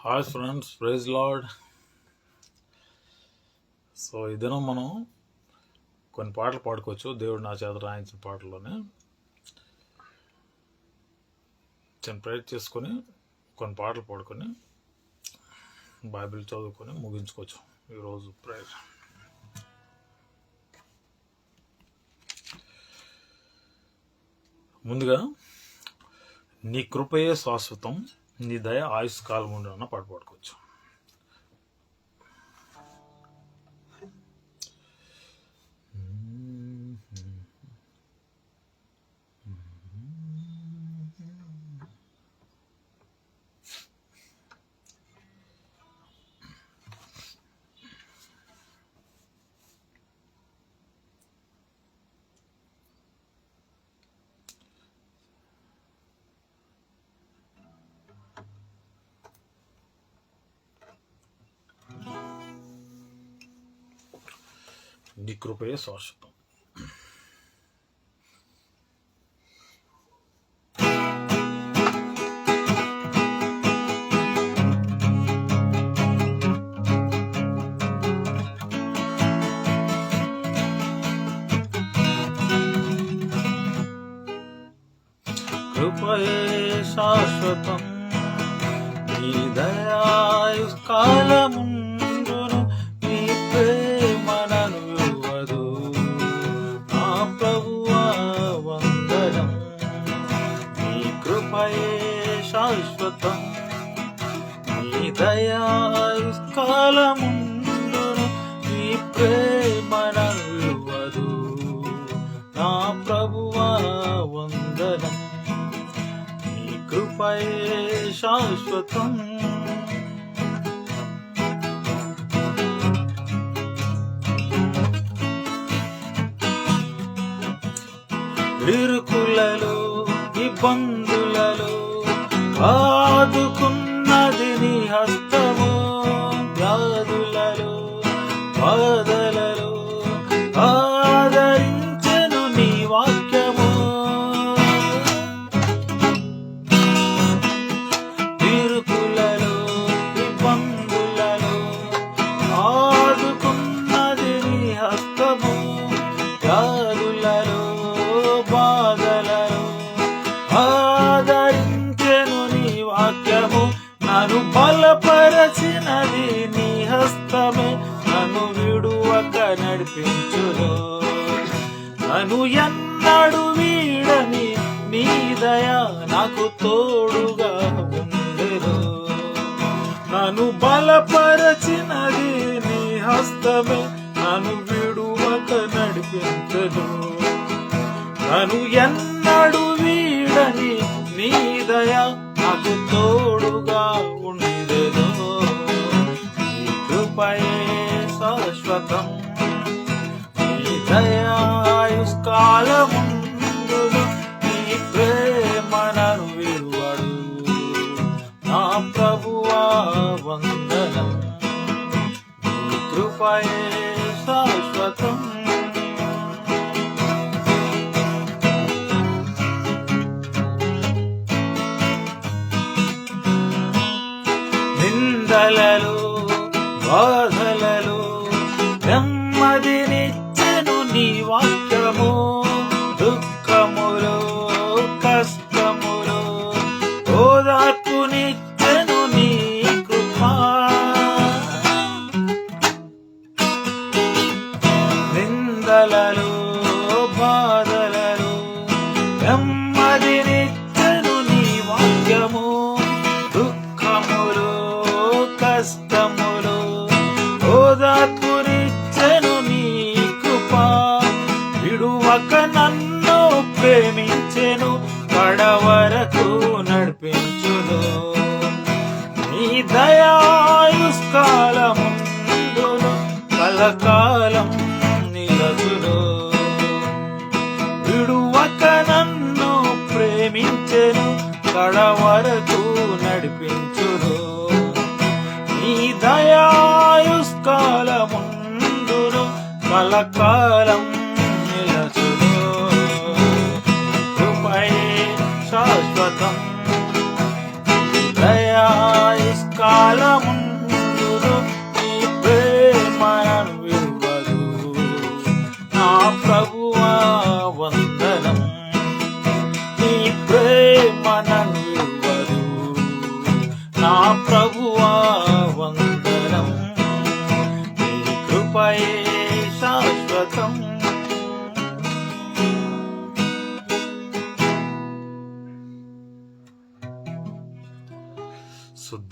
Hi friends praise lord. So ఈ మనం కొన్ని పాటలు పాడుకోవచ్చు. దేవుడు నా చేత రాయించిన పాటల్లోనే. చిన్న ప్రేర్ చేసుకొని కొన్ని పాటలు పాడుకొని బైబిల్ చదువుకొని ముగించుకోవచ్చు. ఈరోజు ప్రేయర్. ముందుగా నీ కృపయే శాశ్వతం. నీ దయ ఆయుష్ కాలం ఉండడం పాటు పాడుకోవచ్చు నీ కృపయే శాశ్వతం కృపయే శాశ్వతం. నీ దయాయుష్కాలముందును నీ ప్రేమనను విడువదు నా ప్రభువా వందనం. నీ కృపయే శాశ్వతం. ఇరుకులలో ఇబ్బంది আদু ಕ್ಷಣವೇ ನಾನು ಬಿಡುವಾಗ ನಡಿಸಿದ್ದನು ನಾನು ಎನ್ನ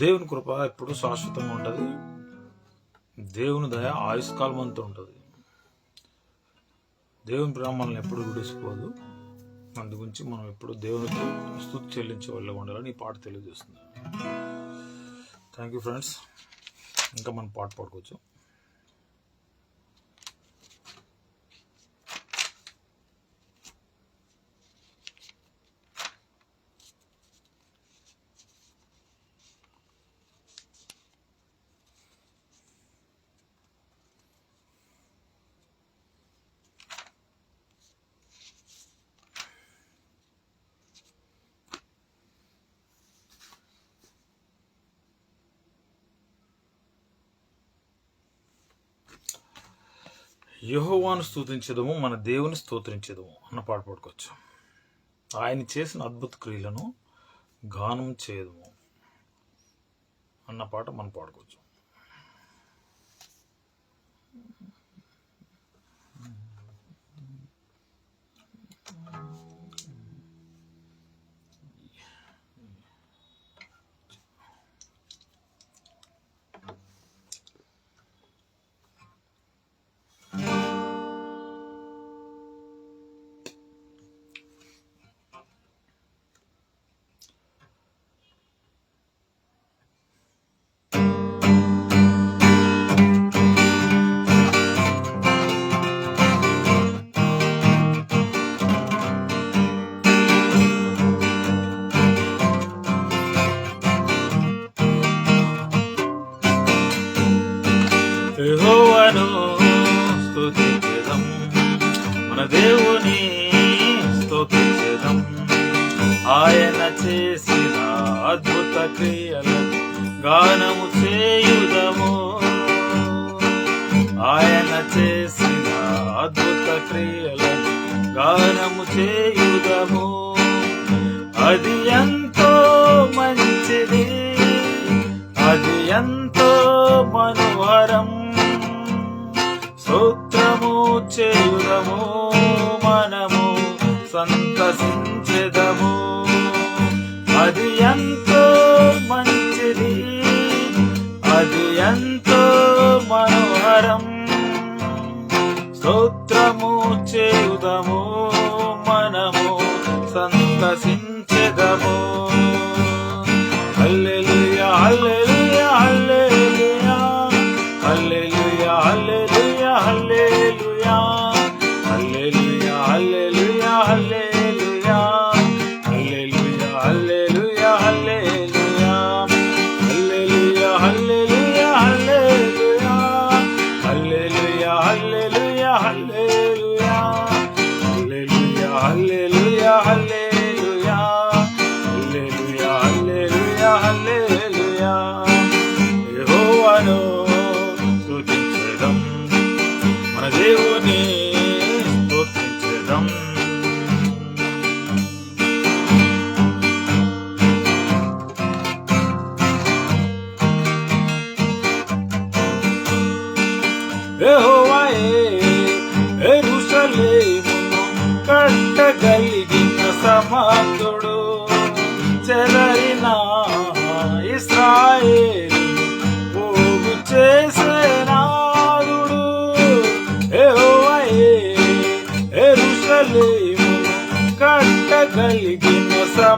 దేవుని కృప ఎప్పుడు శాశ్వతంగా ఉంటుంది. దేవుని దయ ఆయుష్కాలం అంతా ఉంటుంది దేవుని బ్రాహ్మణులను ఎప్పుడు గుడిసిపోదు గురించి మనం ఎప్పుడు దేవునికి స్థుతి చెల్లించే వాళ్ళు ఉండాలని ఈ పాట తెలియజేస్తుంది. థ్యాంక్ యూ ఫ్రెండ్స్ ఇంకా మనం పాట పాడుకోవచ్చు. యహోవాను స్థుతించదము మన దేవుని స్తోత్రించదము అన్న పాట పాడుకోవచ్చు ఆయన చేసిన అద్భుత క్రియలను గానం చేయదము అన్న పాట మనం పాడుకోవచ్చు.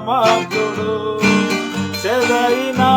మాతుడు చెదైనా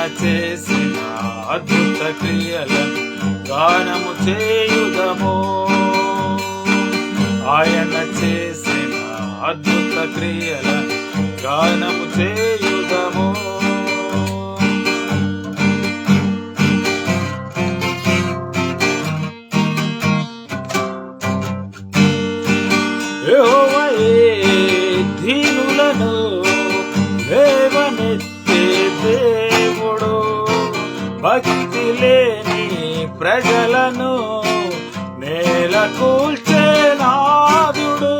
ఆయన చేసిన అద్భుత క్రియలను గానము చేయుదము. ఆయన చేసిన అద్భుత క్రియలను గానము చేయుదము. ప్రజలను నేల కూల్చే నాదుడు.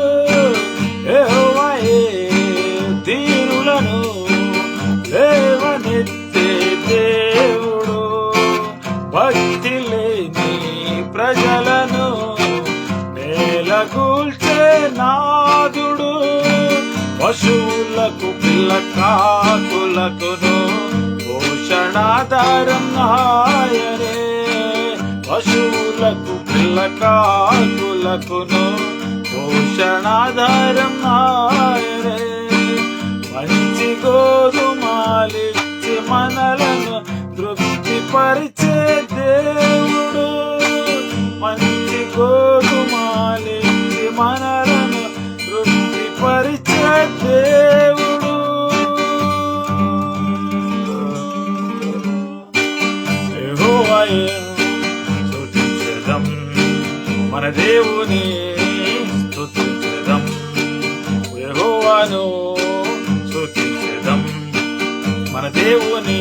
తీరులను లేవనెత్తే దేవుడు. భక్తి లేని ప్రజలను నేల కూల్చే నాదుడు. పశువులకు పిల్ల కాకులకును పోషణాధారం నాయన. పశువులకు కాకులకును పోషణాధారం ఆయరే మంచి గోధుమాలిచ్చి మనలను తృప్తిపరిచే దేవుడు. మంచి గోధుమాలిచ్చి మనలను తృప్తిపరిచే దేవుడు దేవుని స్థుతించదం యహోవాను స్థుతించదం మన దేవుని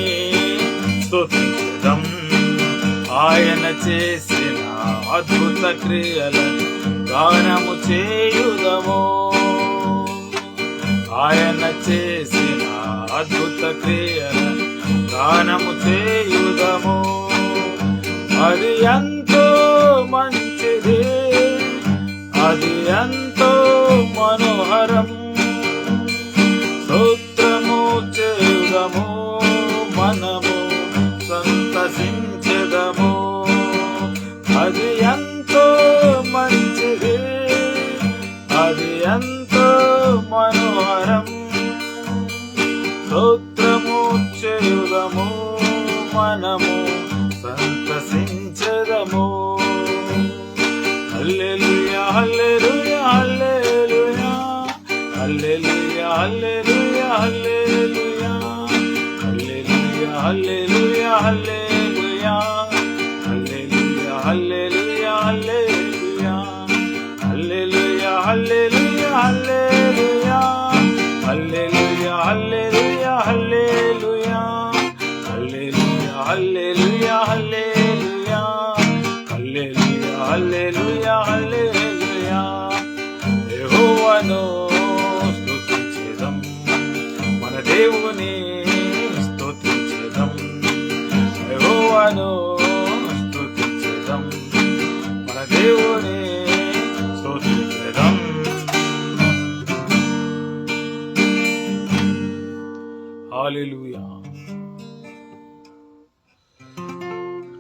స్థుతించదం ఆయన చేసిన అద్భుత క్రియలను గానము చేయుదము. ఆయన చేసిన అద్భుత క్రియలను గానము చేయుదము. అది అంత आदियन्तो मनोहरम्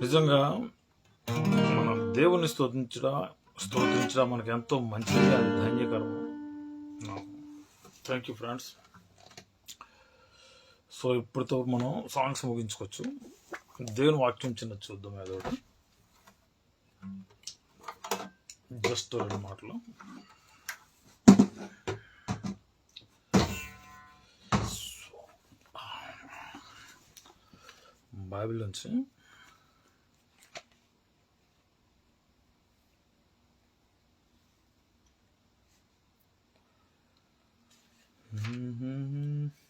నిజంగా మనం దేవుని స్తోత్రించడం స్తోత్రించడం మనకి ఎంతో మంచిది అది ధన్యకరం. థ్యాంక్ యూ ఫ్రెండ్స్ సో ఇప్పుడుతో మనం సాంగ్స్ ముగించుకోవచ్చు. దేవుని వాక్యం చిన్న చూద్దాం ఏదో జస్ట్ రెండు మాటలు. Bible నుంచి Mm-hmm. mm-hmm.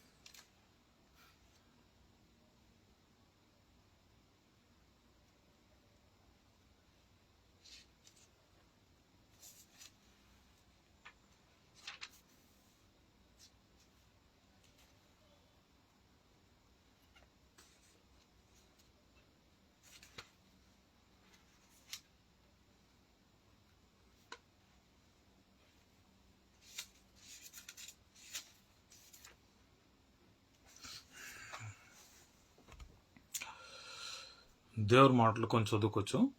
దేవుడు మాటలు కొంచెం చదువుకోవచ్చు.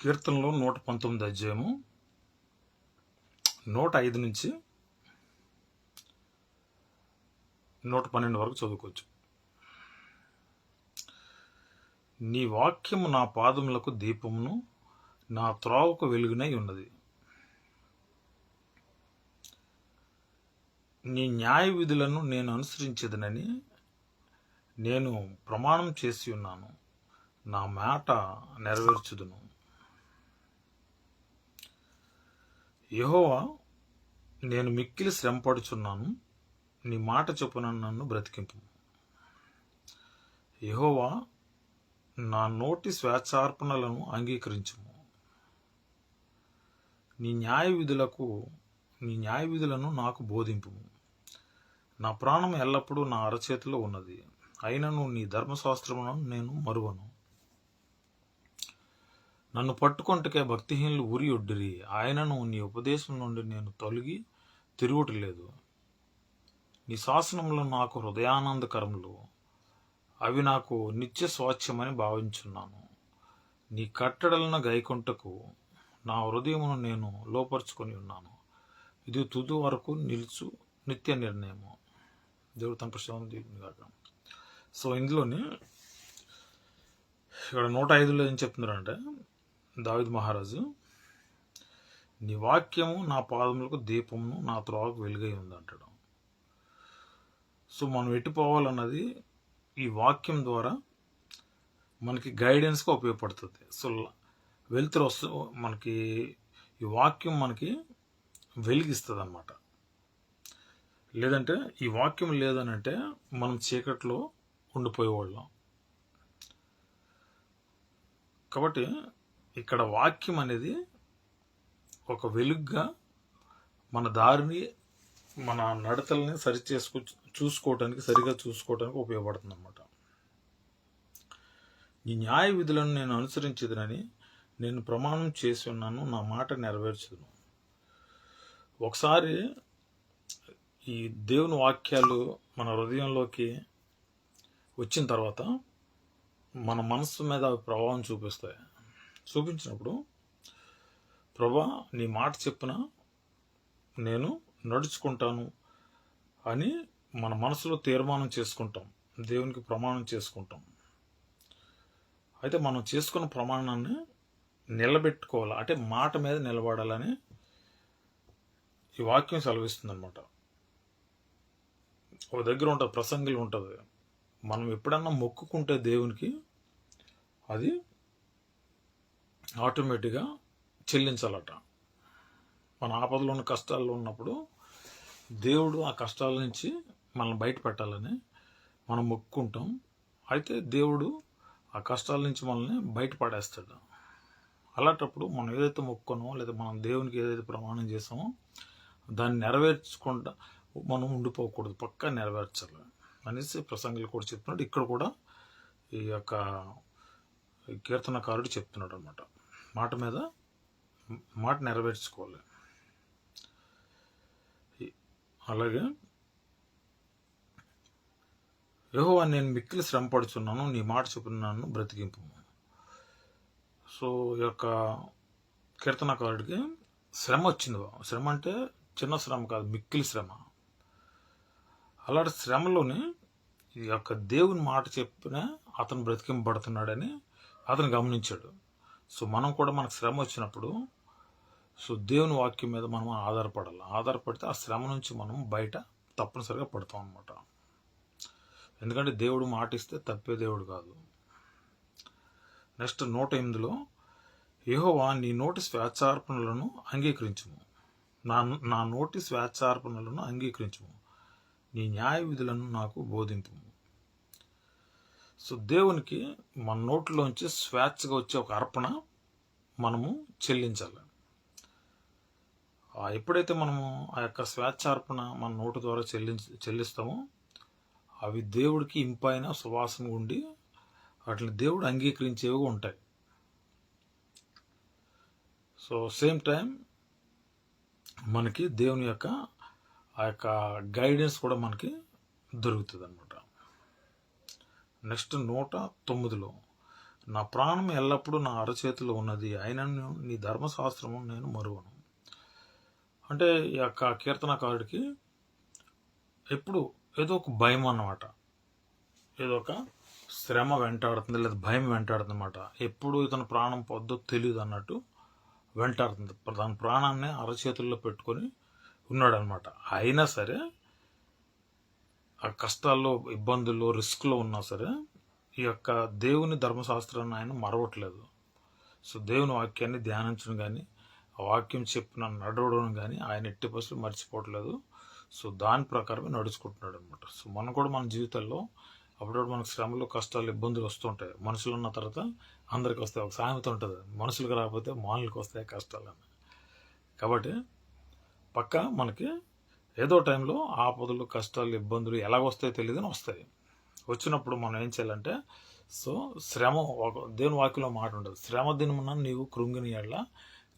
కీర్తనలో నూట పంతొమ్మిది అధ్యాయము నూట ఐదు నుంచి నూట పన్నెండు వరకు చదువుకోవచ్చు. నీ వాక్యము నా పాదములకు దీపమును నా త్రోవకు వెలుగునై ఉన్నది. నీ న్యాయ విధులను నేను అనుసరించదనని నేను ప్రమాణం చేసి ఉన్నాను. నా మాట నెరవేర్చుదును. యహోవా నేను మిక్కిలి శ్రమపడుచున్నాను. నీ మాట చొప్పున నన్ను బ్రతికింపు. యహోవా నా నోటి స్వేచ్ఛార్పణలను అంగీకరించు నీ న్యాయ విధులకు నీ న్యాయ విధులను నాకు బోధింపు. నా ప్రాణం ఎల్లప్పుడూ నా అరచేతిలో ఉన్నది. అయినను నీ ధర్మశాస్త్రమును నేను మరువను. నన్ను పట్టుకొంటకే భక్తిహీనులు ఉరి ఒడ్డిరి. ఆయనను నీ ఉపదేశం నుండి నేను తొలగి తిరుగుటలేదు. నీ శాసనములు నాకు హృదయానందకరములు. అవి నాకు నిత్య స్వాచ్ఛమని భావించున్నాను. నీ కట్టడలను గైకొంటకు నా హృదయమును నేను లోపరుచుకొని ఉన్నాను. ఇది తుది వరకు నిలుచు నిత్య నిర్ణయము. దేవుడు తన ప్రశ్న సో ఇందులోని ఇక్కడ నూట ఐదులో ఏం చెప్తున్నారంటే దావిద్ మహారాజు నీ వాక్యము నా పాదములకు దీపమును నా త్రోవకు వెలుగై ఉంది అంటాడు. సో మనం ఎట్టిపోవాలన్నది ఈ వాక్యం ద్వారా మనకి గైడెన్స్గా ఉపయోగపడుతుంది. సో వెలుతురు వస్తూ మనకి ఈ వాక్యం మనకి వెలిగిస్తుంది అనమాట లేదంటే ఈ వాక్యం లేదనంటే మనం చీకట్లో ఉండిపోయేవాళ్ళం. కాబట్టి ఇక్కడ వాక్యం అనేది ఒక వెలుగ్గా మన దారిని మన నడతల్ని సరి చేసుకు చూసుకోవటానికి సరిగా చూసుకోవటానికి ఉపయోగపడుతుంది అన్నమాట ఈ న్యాయ విధులను నేను అనుసరించదునని నేను ప్రమాణం చేసి ఉన్నాను నా మాట నెరవేర్చదును ఒకసారి ఈ దేవుని వాక్యాలు మన హృదయంలోకి వచ్చిన తర్వాత మన మనస్సు మీద అవి ప్రభావం చూపిస్తాయి. చూపించినప్పుడు ప్రభా నీ మాట చెప్పిన నేను నడుచుకుంటాను అని మన మనసులో తీర్మానం చేసుకుంటాం. దేవునికి ప్రమాణం చేసుకుంటాం. అయితే మనం చేసుకున్న ప్రమాణాన్ని నిలబెట్టుకోవాలి? అంటే మాట మీద నిలబడాలని ఈ వాక్యం సెలవిస్తుంది అనమాట ఒక దగ్గర ఉంటుంది ప్రసంగులు ఉంటుంది. మనం ఎప్పుడన్నా మొక్కుకుంటే దేవునికి అది ఆటోమేటిక్గా చెల్లించాలట. మన ఆపదలో ఉన్న కష్టాల్లో ఉన్నప్పుడు దేవుడు ఆ కష్టాల నుంచి మనల్ని బయట పెట్టాలని మనం మొక్కుకుంటాం అయితే దేవుడు ఆ కష్టాల నుంచి మనల్ని బయటపడేస్తాడు. అలాంటప్పుడు మనం ఏదైతే మొక్కున్నామో లేదా మనం దేవునికి ఏదైతే ప్రమాణం చేసామో దాన్ని నెరవేర్చుకుంటా మనం ఉండిపోకూడదు పక్కా నెరవేర్చాలి అనేసి ప్రసంగులు కూడా చెప్తున్నాడు. ఇక్కడ కూడా ఈ యొక్క కీర్తనకారుడు చెప్తున్నాడు అనమాట మాట మీద మాట నెరవేర్చుకోవాలి. అలాగే యెహోవా నేను మిక్కిలి శ్రమపడుచున్నాను నీ మాట చెప్పున్నాను బ్రతికింపు. సో ఈ యొక్క కీర్తనకారుడికి శ్రమ వచ్చింది శ్రమ అంటే చిన్న శ్రమ కాదు మిక్కిలి శ్రమ. అలాంటి శ్రమలోని ఈ యొక్క దేవుని మాట చెప్పిన అతను బ్రతికింపబడుతున్నాడని అతను గమనించాడు. సో మనం కూడా మనకు శ్రమ వచ్చినప్పుడు సో దేవుని వాక్యం మీద మనం ఆధారపడాలి. ఆధారపడితే ఆ శ్రమ నుంచి మనం బయట తప్పనిసరిగా పడతాం అనమాట ఎందుకంటే దేవుడు మాట ఇస్తే తప్పే దేవుడు కాదు. నెక్స్ట్ నూట ఎనిమిదిలో యహోవా నీ నోటి స్వేచ్ఛార్పణలను అంగీకరించుము. నా నా నోటి స్వేచ్ఛార్పణలను అంగీకరించుము. నీ న్యాయ విధులను నాకు బోధింపు సో దేవునికి మన నోటిలోంచి స్వేచ్ఛగా వచ్చే ఒక అర్పణ మనము చెల్లించాలి. ఆ ఎప్పుడైతే మనము ఆ యొక్క స్వేచ్ఛార్పణ మన నోటు ద్వారా చెల్లించ చెల్లిస్తామో అవి దేవుడికి ఇంపైన సువాసన ఉండి వాటిని దేవుడు అంగీకరించేవి ఉంటాయి. సో సేమ్ టైం మనకి దేవుని యొక్క ఆ యొక్క గైడెన్స్ కూడా మనకి దొరుకుతుంది అనమాట నెక్స్ట్ నూట తొమ్మిదిలో నా ప్రాణం ఎల్లప్పుడూ నా అరచేతిలో ఉన్నది అయిన నీ ధర్మశాస్త్రము నేను మరువను. అంటే ఈ యొక్క కీర్తనకారుడికి ఎప్పుడు ఏదో ఒక భయం అన్నమాట. ఏదో ఒక శ్రమ వెంటాడుతుంది లేదా భయం వెంటాడుతుంది అనమాట ఎప్పుడు ఇతను ప్రాణం పొద్దో తెలియదు అన్నట్టు వెంటాడుతుంది. తన ప్రాణాన్ని అరచేతుల్లో పెట్టుకొని ఉన్నాడనమాట అయినా సరే ఆ కష్టాల్లో ఇబ్బందుల్లో రిస్క్లో ఉన్నా సరే ఈ యొక్క దేవుని ధర్మశాస్త్రాన్ని ఆయన మరవట్లేదు. సో దేవుని వాక్యాన్ని ధ్యానించడం కానీ ఆ వాక్యం చెప్పిన నడవడం కానీ ఆయన ఎట్టి పరిస్థితులు మర్చిపోవట్లేదు. సో దాని ప్రకారమే నడుచుకుంటున్నాడు అనమాట సో మనం కూడా మన జీవితాల్లో అప్పుడప్పుడు మనకు శ్రమలు కష్టాలు ఇబ్బందులు వస్తుంటాయి మనుషులు ఉన్న తర్వాత అందరికి వస్తాయి. ఒక సామెత ఉంటుంది. మనుషులకు రాకపోతే మానులకు వస్తాయి కష్టాలు అని. కాబట్టి పక్క మనకి ఏదో టైంలో ఆపదలు కష్టాలు ఇబ్బందులు ఎలా వస్తాయో తెలియదు అని వస్తాయి. వచ్చినప్పుడు మనం ఏం చేయాలంటే సో శ్రమ ఒక దేవుని వాక్యంలో మాట ఉంటుంది. శ్రమ దినమున నీవు కృంగిని ఎడల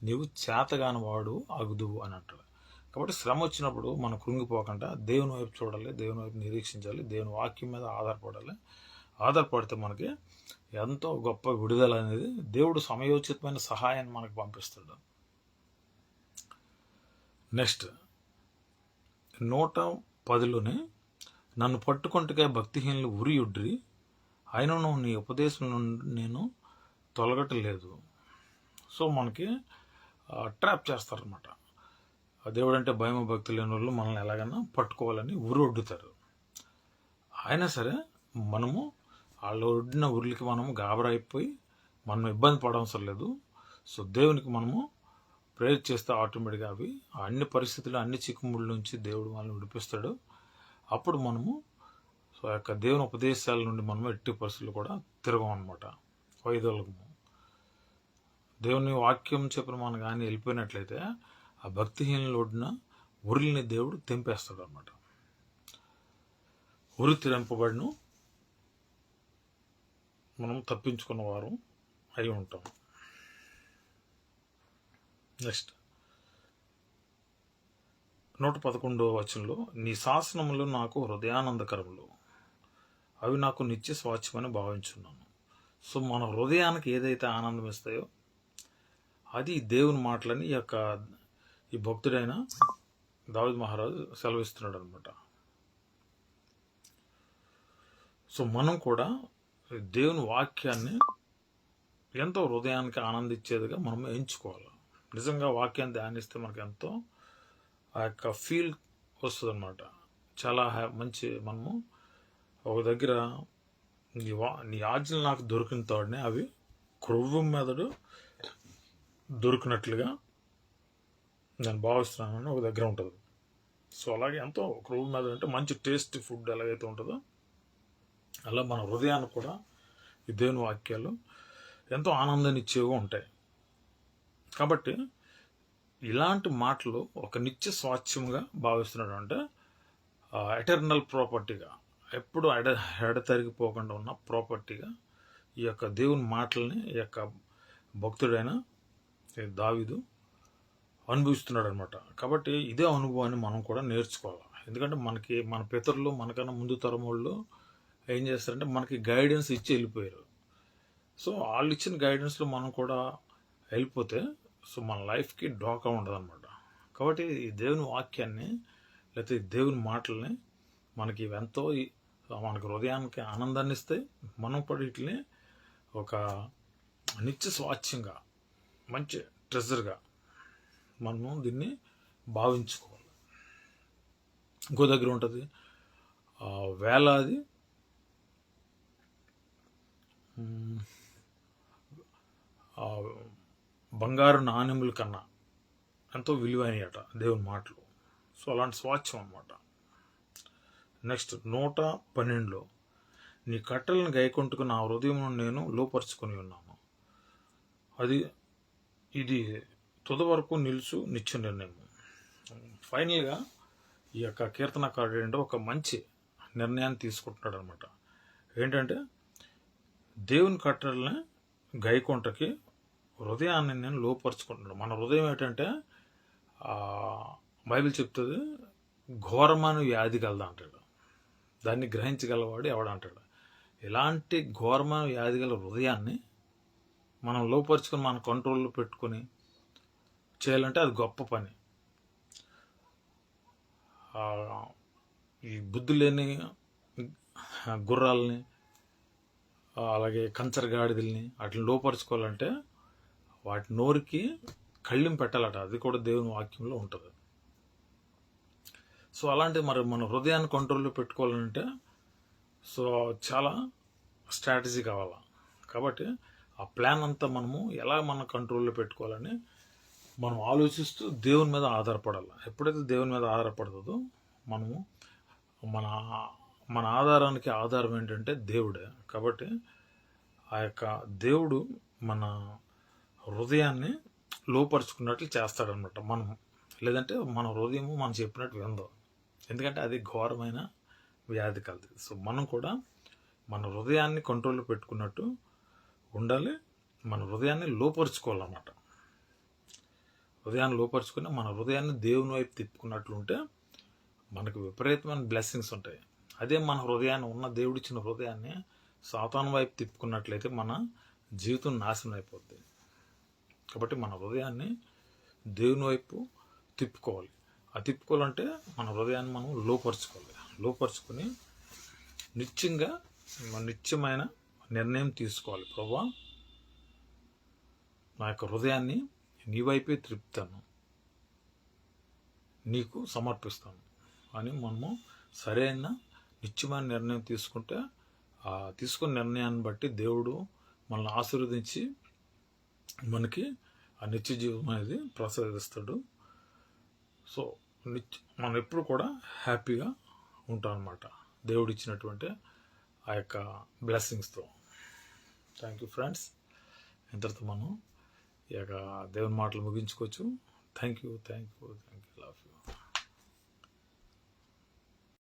నీవు చేతగాని వాడు అగుదువు అని అంటాడు కాబట్టి శ్రమ వచ్చినప్పుడు మనం కృంగిపోకుండా దేవుని వైపు చూడాలి దేవుని వైపు నిరీక్షించాలి దేవుని వాక్యం మీద ఆధారపడాలి. ఆధారపడితే మనకి ఎంతో గొప్ప విడుదల అనేది దేవుడు సమయోచితమైన సహాయాన్ని మనకు పంపిస్తాడు. నెక్స్ట్ నూట పదిలోనే నన్ను పట్టుకుంటగా భక్తిహీనులు ఉరియుడ్రి అయినను నీ ఉపదేశం నుండి నేను తొలగటలేదు సో మనకి ట్రాప్ చేస్తారనమాట దేవుడు అంటే భయం భక్తి లేని వాళ్ళు మనల్ని ఎలాగైనా పట్టుకోవాలని ఉరొడ్డుతారు అయినా సరే మనము వాళ్ళు ఒడ్డిన ఉరులకి మనము గాబరైపోయి మనం ఇబ్బంది పడవసరం లేదు. సో దేవునికి మనము ప్రేయర్ చేస్తే ఆటోమేటిక్గా అవి అన్ని పరిస్థితులు అన్ని చిక్కుముళ్ళ నుంచి దేవుడు మనల్ని విడిపిస్తాడు అప్పుడు మనము సో ఆ యొక్క దేవుని ఉపదేశాల నుండి మనం ఎట్టి పరిస్థితులు కూడా తిరగం అనమాట వైదొలగము దేవుని వాక్యం చెప్పిన మనం కానీ వెళ్ళిపోయినట్లయితే ఆ భక్తిహీనులు ఒడిన ఉరిలిని దేవుడు తెంపేస్తాడు అనమాట ఉరి తెంపబడిను మనం తప్పించుకున్న వారు అయి ఉంటాం. నెక్స్ట్. నూట పదకొండవ వచనంలో నీ శాసనములు నాకు హృదయానందకరములు. అవి నాకు నిత్య స్వాచ్ఛమని భావించున్నాను. సో మన హృదయానికి ఏదైతే ఆనందం ఇస్తాయో అది దేవుని మాటలని ఈ యొక్క ఈ భక్తుడైన దావిద్ మహారాజు సెలవిస్తున్నాడు అనమాట సో మనం కూడా దేవుని వాక్యాన్ని ఎంతో హృదయానికి ఆనందించేదిగా మనం ఎంచుకోవాలి. నిజంగా వాక్యాన్ని ధ్యానిస్తే మనకు ఎంతో ఆ యొక్క ఫీల్ వస్తుంది అనమాట చాలా హ్యా- మంచి మనము ఒక దగ్గర నీ వా నీ ఆజ్ఞలు నాకు దొరికిన తోడనే అవి క్రొవ్వు మెదడు దొరికినట్లుగా నేను భావిస్తున్నానని ఒక దగ్గర ఉంటుంది. సో అలాగే ఎంతో క్రొవ్వు మీద అంటే మంచి టేస్ట్ ఫుడ్ ఎలాగైతే ఉంటుందో అలా మన హృదయానికి కూడా ఈ దేవుని వాక్యాలు ఎంతో ఆనందాన్నిచ్చేవిగా ఉంటాయి. కాబట్టి ఇలాంటి మాటలు ఒక నిత్య స్వాచ్ఛంగా భావిస్తున్నాడు అంటే ఎటర్నల్ ప్రాపర్టీగా ఎప్పుడు ఎడ ఎడతరిగిపోకుండా ఉన్న ప్రాపర్టీగా ఈ యొక్క దేవుని మాటల్ని ఈ యొక్క భక్తుడైన ఈ దావీదు అనుభవిస్తున్నాడు అనమాట కాబట్టి ఇదే అనుభవాన్ని మనం కూడా నేర్చుకోవాలి. ఎందుకంటే మనకి మన పితరులు మనకన్నా ముందు తరం వాళ్ళు ఏం చేస్తారంటే మనకి గైడెన్స్ ఇచ్చి వెళ్ళిపోయారు. సో వాళ్ళు ఇచ్చిన గైడెన్స్లో మనం కూడా వెళ్ళిపోతే సో మన లైఫ్కి డోకా ఉండదు అనమాట కాబట్టి ఈ దేవుని వాక్యాన్ని లేకపోతే ఈ దేవుని మాటల్ని మనకి ఎంతో ఈ- మనకి హృదయానికి ఆనందాన్ని ఇస్తాయి మనం కూడా వీటిని ఒక నిత్య స్వాచ్ఛంగా మంచి ట్రెజర్గా మనము దీన్ని భావించుకోవాలి. ఇంకో దగ్గర ఉంటుంది వేలాది బంగారు నాణ్యముల కన్నా ఎంతో విలువైనట దేవుని మాటలు. సో అలాంటి స్వాచ్ఛం అనమాట నెక్స్ట్ నూట పన్నెండులో నీ కట్టలను గైకొంటుకు నా హృదయం నేను లోపరుచుకొని ఉన్నాను. అది ఇది తుద వరకు నిలుచు నిత్య నిర్ణయం. ఫైనల్గా ఈ యొక్క కీర్తనకారుడు ఏంటో ఒక మంచి నిర్ణయాన్ని తీసుకుంటున్నాడు అనమాట ఏంటంటే దేవుని కట్టడల్ని గైకొంటకి హృదయాన్ని నేను లోపరుచుకుంటున్నాడు మన హృదయం ఏంటంటే బైబిల్ చెప్తుంది ఘోరమైన వ్యాధి కలదా అంటాడు. దాన్ని గ్రహించగలవాడు ఎవడంటాడు ఇలాంటి ఘోరమైన వ్యాధి గల హృదయాన్ని మనం లోపరుచుకొని మన కంట్రోల్లో పెట్టుకొని చేయాలంటే అది గొప్ప పని. ఈ బుద్ధి లేని గుర్రాలని అలాగే కంచర్ గాడిదల్ని వాటిని లోపరుచుకోవాలంటే వాటి నోరికి కళ్ళిం పెట్టాలట. అది కూడా దేవుని వాక్యంలో ఉంటుంది. సో అలాంటి మరి మన హృదయాన్ని కంట్రోల్లో పెట్టుకోవాలంటే సో చాలా స్ట్రాటజీ కావాలి. కాబట్టి ఆ ప్లాన్ అంతా మనము ఎలా మన కంట్రోల్లో పెట్టుకోవాలని మనం ఆలోచిస్తూ దేవుని మీద ఆధారపడాలి. ఎప్పుడైతే దేవుని మీద ఆధారపడుతుందో మనము మన మన ఆధారానికి ఆధారం ఏంటంటే దేవుడే. కాబట్టి ఆ యొక్క దేవుడు మన హృదయాన్ని లోపరుచుకున్నట్లు చేస్తాడనమాట మనం. లేదంటే మన హృదయము మనం చెప్పినట్టు విందో ఎందుకంటే అది ఘోరమైన వ్యాధి కలది సో మనం కూడా మన హృదయాన్ని కంట్రోల్లో పెట్టుకున్నట్టు ఉండాలి. మన హృదయాన్ని లోపరుచుకోవాలన్నమాట. హృదయాన్ని లోపరుచుకుని మన హృదయాన్ని దేవుని వైపు తిప్పుకున్నట్లుంటే మనకు విపరీతమైన బ్లెస్సింగ్స్ ఉంటాయి. అదే మన హృదయాన్ని ఉన్న దేవుడిచ్చిన హృదయాన్ని సాతాను వైపు తిప్పుకున్నట్లయితే మన జీవితం నాశనం అయిపోద్ది. కాబట్టి మన హృదయాన్ని దేవుని వైపు తిప్పుకోవాలి. ఆ తిప్పుకోవాలంటే మన హృదయాన్ని మనం లోపరుచుకోవాలి. లోపరుచుకొని నిత్యంగా మన నిత్యమైన నిర్ణయం తీసుకోవాలి. ప్రభా నా యొక్క హృదయాన్ని నీ వైపే నీకు సమర్పిస్తాను. అని మనము సరైన నిత్యమైన నిర్ణయం తీసుకుంటే ఆ తీసుకున్న నిర్ణయాన్ని బట్టి దేవుడు మనల్ని ఆశీర్వదించి మనకి ఆ నిత్య జీవం అనేది ప్రసాదిస్తాడు. సో నిత్య మనం ఎప్పుడు కూడా హ్యాపీగా ఉంటాం అనమాట దేవుడు ఇచ్చినటువంటి ఆ యొక్క బ్లెస్సింగ్స్తో. థ్యాంక్ యూ ఫ్రెండ్స్ ఇంతటితో మనం ఈ యొక్క దేవుని మాటలు ముగించుకోవచ్చు. Thank you thank you thank you love you